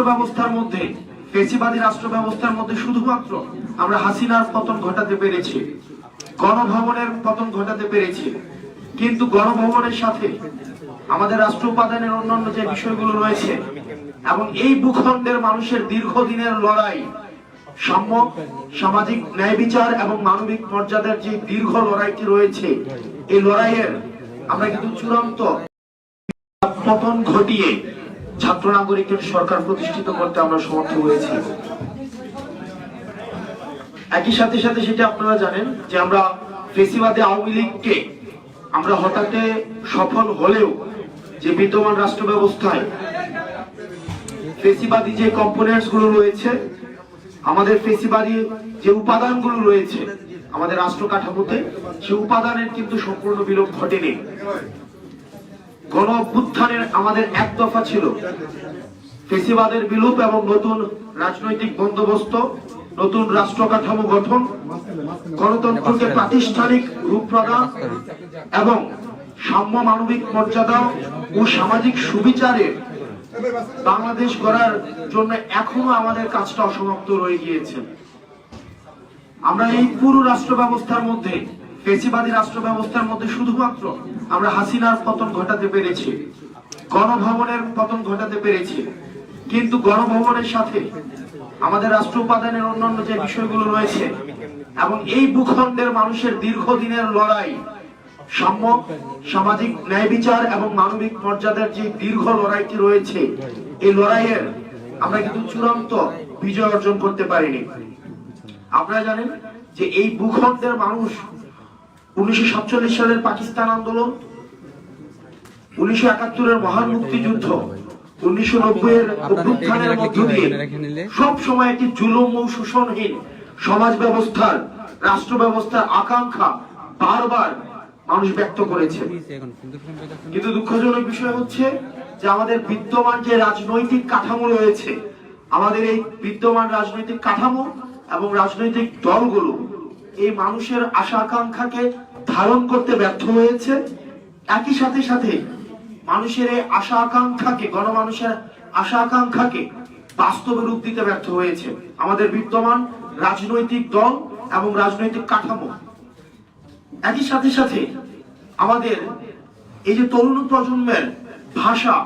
রাষ্ট্র ব্যবস্থার মধ্যে, ফেসিবাদী রাষ্ট্র ব্যবস্থার মধ্যে শুধুমাত্র আমরা হাসিনার পতন ঘটাতে পেরেছি, গণভবনের পতন ঘটাতে পেরেছি। কিন্তু গণভবনের সাথে আমাদের রাষ্ট্র উপাদানের অন্যান্য যে বিষয়গুলো রয়েছে এবং এই ভূখণ্ডের মানুষের দীর্ঘদিনের লড়াই, সাম্য, সামাজিক ন্যায় বিচার এবং মানবিক মর্যাদার যে দীর্ঘ লড়াইটি রয়েছে, এই লড়াইয়ের আমরা কিন্তু চূড়ান্ত পতন ঘটিয়ে ছাত্র নাগরিকের সরকার প্রতিষ্ঠিত করতে আমরা সমর্থ হয়েছি। একই সাথে সাথে সেটা আপনারা জানেন যে আমরা ফেসিবাদে আওয়ামী লীগকে আমরা হঠাৎ সফল হলেও যে বিদ্যমান রাষ্ট্র ব্যবস্থায় ফেসিবাদী যে কম্পোনেন্টসগুলো রয়েছে, আমাদের ফেসিবাদী যে উপাদানগুলো রয়েছে আমাদের রাষ্ট্র কাঠামোতে, সে উপাদানের কিন্তু সম্পূর্ণ বিলোপ ঘটেনি। গণ অভ্যুত্থানের আমাদের এক দফা ছিল। ফেসিবাদের বিলুপ এবং নতুন রাজনৈতিক বন্দোবস্ত, নতুন রাষ্ট্র কাঠামো গঠন, গণতন্ত্রকে প্রাতিষ্ঠানিক রূপ প্রদান এবং সাম্য মানবিক মর্যাদা ও সামাজিক সুবিচারে বাংলাদেশ গড়ার জন্য এখনও আমাদের কাজটা অসমাপ্ত রয়ে গিয়েছে। আমরা এই পুরো রাষ্ট্র ব্যবস্থার মধ্যে ফেসিবাদী রাষ্ট্র ব্যবস্থার মধ্যে শুধুমাত্র আমরা হাসিনার পতন ঘটাতে পেরেছি, গণভবনের পতন ঘটাতে পেরেছি। কিন্তু গণভবনের সাথে আমাদের রাষ্ট্র উপাদানের অন্যান্য যে বিষয়গুলো রয়েছে এবং এই ভূখণ্ডের মানুষের দীর্ঘদিনের লড়াই, সাম্য, সামাজিক ন্যায় বিচার এবং মানবিক মর্যাদার যে দীর্ঘ লড়াইটি রয়েছে, এই লড়াইয়ের আমরা কিন্তু চূড়ান্ত বিজয় অর্জন করতে পারিনি। আপনারা জানেন যে এই ভূখণ্ডের মানুষ উনিশশো সাতচল্লিশ সালের পাকিস্তান আন্দোলন, উনিশশো একাত্তরের মহান মুক্তিযুদ্ধ রাষ্ট্র ব্যবস্থার আকাঙ্ক্ষা বারবার মানুষ ব্যক্ত করেছে। কিন্তু দুঃখজনক বিষয় হচ্ছে যে আমাদের বিদ্যমান যে রাজনৈতিক কাঠামো রয়েছে, আমাদের এই বিদ্যমান রাজনৈতিক কাঠামো এবং রাজনৈতিক দলগুলো এই মানুষের আশা আকাঙ্ক্ষাকে ধারণ করতে ব্যর্থ হয়েছে। একই সাথে সাথে মানুষের আশা আকাঙ্ক্ষাকে, গণমানুষের আশা আকাঙ্ক্ষাকে বাস্তবে রূপ দিতে ব্যর্থ হয়েছে। আমাদের বিদ্যমান রাজনৈতিক দল এবং রাজনৈতিক কাঠামো। একই সাথে সাথে আমাদের এই যে তরুণ প্রজন্মের ভাষা,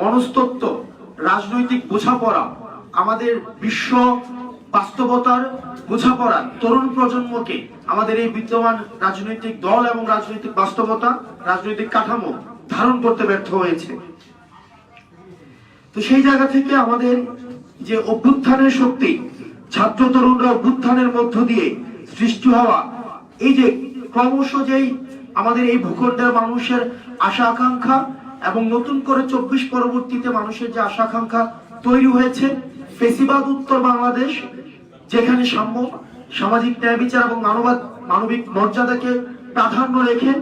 মনস্তত্ত্ব, রাজনৈতিক বোঝাপড়া, আমাদের বিশ্ব বাস্তবতার বোঝাপড়া তরুণ প্রজন্মকে আমাদের এই বিদ্যমান রাজনৈতিক দল এবং রাজনৈতিক বাস্তবতা, রাজনৈতিক কাঠামো ধারণ করতে ব্যর্থ হয়েছে। তো সেই জায়গা থেকে আমাদের যে অভ্যুত্থানের শক্তি, ছাত্র তরুণরা অভ্যুত্থানের মধ্য দিয়ে সৃষ্টি হওয়া, এই যে ক্রমশ যেই আমাদের এই ভূখণ্ডের মানুষের আশা আকাঙ্ক্ষা এবং নতুন করে চব্বিশ পরবর্তীতে মানুষের যে আশা আকাঙ্ক্ষা তৈরি হয়েছে, ফেসিবাদ উত্তর বাংলাদেশ যেখানে সাম্য সামাজিক ন্যায় বিচার এবং মানবাদ মানবিক মর্যাদাকে প্রাধান্য রেখে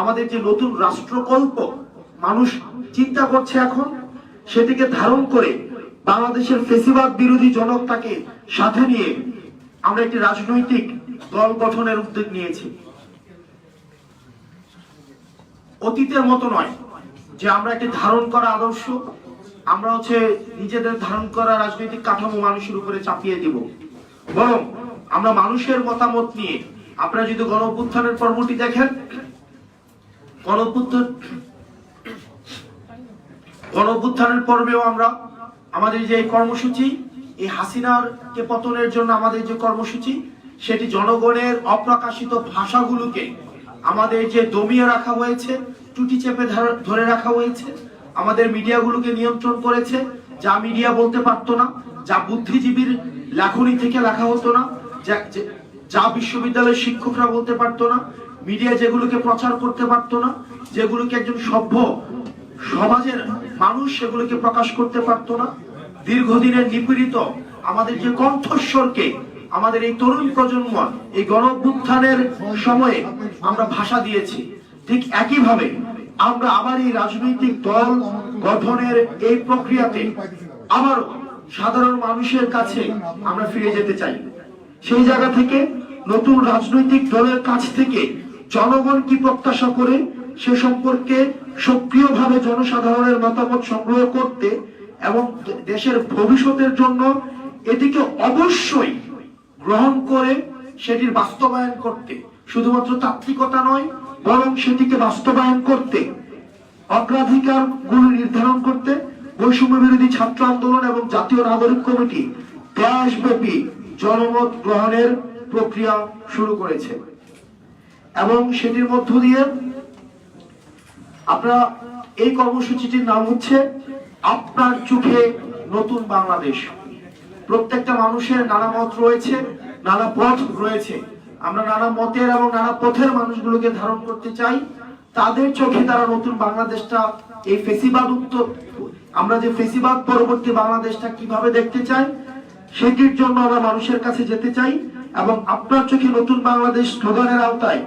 আমাদের যে নতুন রাষ্ট্রকল্প মানুষ চিন্তা করছে এখন, সেটিকে ধারণ করে বাংলাদেশের ফেসিবাদ বিরোধী জনতাকে সাথে নিয়ে আমরা একটি রাজনৈতিক দল গঠনের উদ্যোগ নিয়েছি। অতীতের মতো নয় যে আমরা একটি ধারণ করা আদর্শ, আমরা হচ্ছে নিজেদের ধারণ করা রাজনৈতিক কাঠামো মানুষের উপরে চাপিয়ে দিব। বরং আমরা মানুষের মতামত নিয়ে, আপনারা যদি গণ পর্বটি দেখেন গণ অভ্যুত্থান পর্বেও আমরা আমাদের যে কর্মসূচি, এই হাসিনার কে পতনের জন্য আমাদের যে কর্মসূচি, সেটি জনগণের অপ্রকাশিত ভাষাগুলোকে আমাদের যে দমিয়ে রাখা হয়েছে টুটি চেপে ধরে রাখা হয়েছে, আমাদের মিডিয়াগুলোকে নিয়ন্ত্রণ করেছে, যা মিডিয়া বলতে পারতো না যা বুদ্ধিজীবীর লেখনী থেকে লেখা হতো না, যা- বিশ্ববিদ্যালয়ের শিক্ষকরা বলতে পারতো না, মিডিয়া যেগুলোকে প্রচার করতে পারতো না, যেগুলোকে একজন সভ্য সমাজের মানুষ সেগুলোকে প্রকাশ করতে পারতো না, দীর্ঘদিনের নিপীড়িত আমাদের যে কণ্ঠস্বরকে, আমাদের এই তরুণ প্রজন্ম এই গণভ্যুত্থানের সময়ে আমরা ভাষা দিয়েছি। ঠিক একইভাবে আমরা আবার এই রাজনৈতিক দল গঠনের এই প্রক্রিয়াতে আবার সাধারণ মানুষের কাছে আমরা ফিরে যেতে চাই। সেই জায়গা থেকে নতুন রাজনৈতিক দলের কাছ থেকে জনগণ কি প্রত্যাশা করে সে সম্পর্কে সক্রিয়ভাবে জনসাধারণের মতামত সংগ্রহ করতে এবং দেশের ভবিষ্যতের জন্য এটিকে অবশ্যই গ্রহণ করে সেটির বাস্তবায়ন করতে। শুধুমাত্র তাত্ত্বিকতা নয়, বরং সেটিকে বাস্তবায়ন করতে অগ্রাধিকারগুলো নির্ধারণ করতে বৈষম্য বিরোধী ছাত্র আন্দোলন এবং জাতীয় নাগরিক কমিটি দেশব্যাপী জনমত গ্রহণের প্রক্রিয়া শুরু করেছে। এবং সেটির মধ্য দিয়ে আপনারা এই কর্মসূচিটির নাম হচ্ছে আপনার চোখে নতুন বাংলাদেশ। প্রত্যেকটা মানুষের নানা মত রয়েছে, নানা পথ রয়েছে। আমরা নানা মতের এবং নানা পথের মানুষগুলোকে ধারণ করতে চাই। তাদের চোখে তারা নতুন বাংলাদেশটা এই ফেসিবাদ উত্তর আমরা যে ফেসিবাদ পরবর্তী বাংলাদেশটা কীভাবে দেখতে চাই, সেটির জন্য আমরা মানুষের কাছে যেতে চাই এবং আপনার চোখে নতুন বাংলাদেশ স্লোগানের আওতায়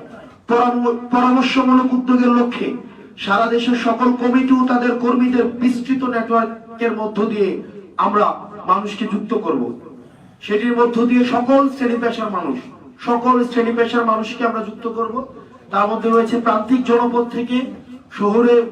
পরাম- পরামর্শমূলক উদ্যোগের লক্ষ্যে সারা দেশের সকল কমিটি ও তাদের কর্মীদের বিস্তৃত নেটওয়ার্কের মধ্য দিয়ে আমরা মানুষকে যুক্ত করব। সেটির মধ্য দিয়ে সকল শ্রেণি পেশার মানুষ, সকল শ্রেণি পেশার মানুষকে আমরা যুক্ত করব। তার মধ্যে রয়েছে প্রান্তিক জনপদ থেকে শহরে